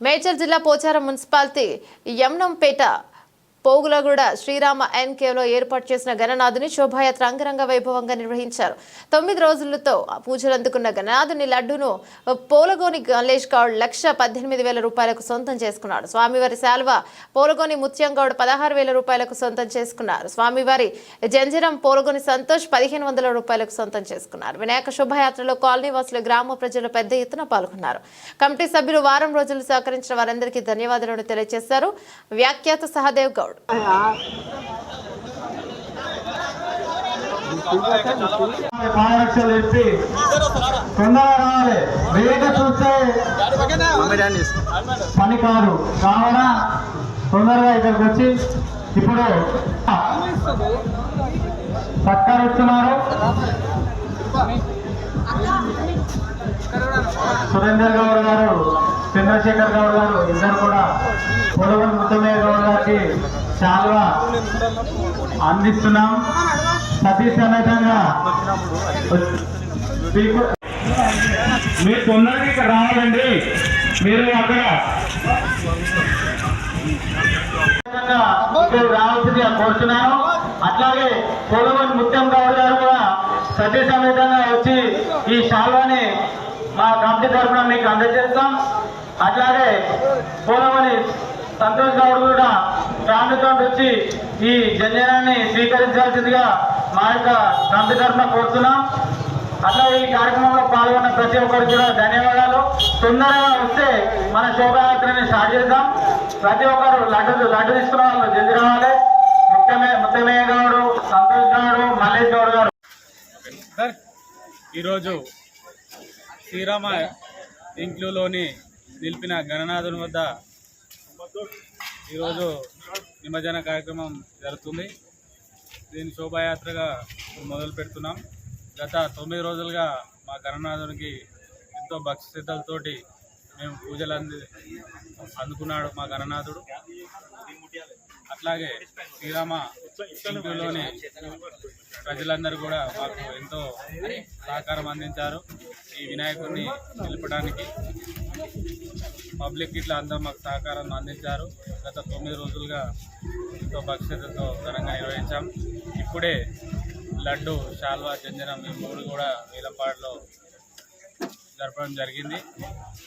మేడ్చల్ జిల్లా పోచారం మున్సిపాలిటీ యమ్నంపేట పోగులగూడ శ్రీరామ ఎన్కేలో ఏర్పాటు చేసిన గణనాథుని శోభాయాత్ర అంగరంగ వైభవంగా నిర్వహించారు. తొమ్మిది రోజులతో పూజలు అందుకున్న గణనాథుని లడ్డును పోలగోని గణేష్ గౌడ్ లక్ష పద్దెనిమిది వేల రూపాయలకు సొంతం చేసుకున్నాడు. స్వామివారి శాల్వ పోలగోని ముత్యం గౌడ్ పదహారు వేల రూపాయలకు సొంతం చేసుకున్నారు. స్వామివారి జంజరం పోలగోని సంతోష్ పదిహేను వందల రూపాయలకు సొంతం చేసుకున్నారు. వినాయక శోభాయాత్రలో కాలనీ వాసులు గ్రామ ప్రజలు పెద్ద ఎత్తున పాల్గొన్నారు. కమిటీ సభ్యులు వారం రోజులు సహకరించిన వారందరికీ ధన్యవాదాలను తెలియజేశారు. వ్యాఖ్యాత సహదేవ్ గౌడ్. పాలరక్షలు ఇప్పి తొందరగా రావాలి. వేగ చూస్తే పని కాదు. కావున తొందరగా ఇక్కడికి వచ్చి ఇప్పుడు సత్కరిస్తున్నారు సురేందర్ గౌడ్ గారు. చంద్రశేఖర్ గౌడ్ గారు ఇద్దరు కూడా పొడవని ముత్తమయ్య గౌడ్ గారికి చాలా అందిస్తున్నాం. సతీ సమేతంగా మీరు తొందరగా ఇక్కడ రావాలండి. మీరు అక్కడ ఇక్కడ రావాల్సిందిగా కోరుతున్నాను అట్లాగే పోలవన్ ముత్యం గౌడ్ గారు కూడా సతీ సమేతంగా వచ్చి ఈ శాల్వాని మా కమిటీ తరఫున మీకు అందజేస్తాం. అట్లాగే పోలవని సంతోష్ గౌడ్ కూడా ఫ్యామిలీతో వచ్చి ఈ జంజనాన్ని స్వీకరించాల్సిందిగా మా యొక్క కమిటీ కోరుతున్నాం. అట్లా ఈ కార్యక్రమంలో పాల్గొన్న ప్రతి ఒక్కరికి కూడా ధన్యవాదాలు. తొందరగా వస్తే మన శోభాయాత్రని స్టార్ట్ చేద్దాం. ప్రతి ఒక్కరు లడ్డు లడ్డు తీసుకున్న వాళ్ళు జల్ది రావాలి. ముఖ్యమే ముత్తమయ్య గౌడు సంతోష్ గౌడు మల్లేష్ గౌడ్ గారు. ఈరోజు శ్రీరామ ఇంక్లూలోని నిలిపిన గణనాథుని వద్ద ఈరోజు నిమజ్జన కార్యక్రమం జరుగుతుంది. దీన్ని శోభాయాత్రగా మొదలు పెడుతున్నాం. గత తొమ్మిది రోజులుగా మా గణనాథునికి ఎంతో భక్తి మేము పూజలు అంది అందుకున్నాడు మా గణనాథుడు. అట్లాగే శ్రీరామ ఇంక్లూలోని ప్రజలందరూ కూడా మాకు ఎంతో సహకారం అందించారు ఈ వినాయకుడిని నిలపడానికి. పబ్లిక్ ఇట్లా అందరూ మాకు సహకారం అందించారు. గత తొమ్మిది రోజులుగా ఎంతో భక్ష్యతతో ఘనంగా నిర్వహించాం. ఇప్పుడే లడ్డు శాల్వా జంజనం ఈ మూడు కూడా వీలంపాడులో జరపడం జరిగింది.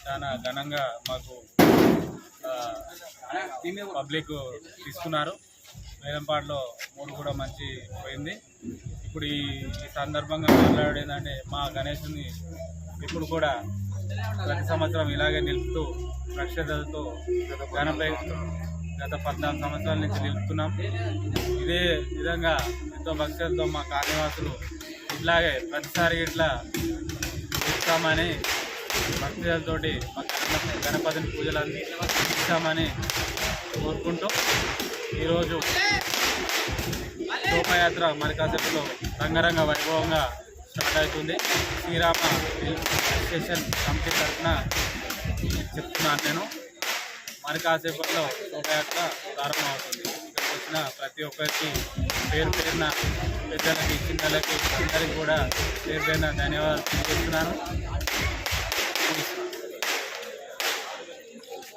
చాలా ఘనంగా మాకు పబ్లిక్ తీసుకున్నారు. వేలంపాడులో మూడు కూడా మంచి పోయింది. ఇప్పుడు ఈ సందర్భంగా మాట్లాడేదంటే మా గణేష్ని ఇప్పుడు కూడా ప్రతి సంవత్సరం ఇలాగే నిలుపుతూ రక్షతలతో ఘనపై గత పద్నాలుగు సంవత్సరాల నుంచి నిలుపుతున్నాం. ఇదే విధంగా ఎంతో భక్తులతో మా కార్యవాసులు ఇట్లాగే ప్రతిసారి ఇట్లా ఇస్తామని భక్తులతోటి మా గణపతిని పూజలు అందిస్తామని కోరుకుంటూ ఈరోజు శోభయాత్ర మరి కాసేపులో రంగరంగ వైభవంగా స్టార్ట్ అవుతుంది. శ్రీరామ స్టేషన్ కమిటీ తరఫున చెప్తున్నాను నేను. మరి కాసేపట్లో శోభయాత్ర ప్రారంభమవుతుంది. ఇక్కడికి వచ్చిన ప్రతి ఒక్కరికి పేరు పేరున పెద్దలకి చిన్నలకి అందరికీ కూడా పేరు పేరున ధన్యవాదాలు తెలియజేస్తున్నాను.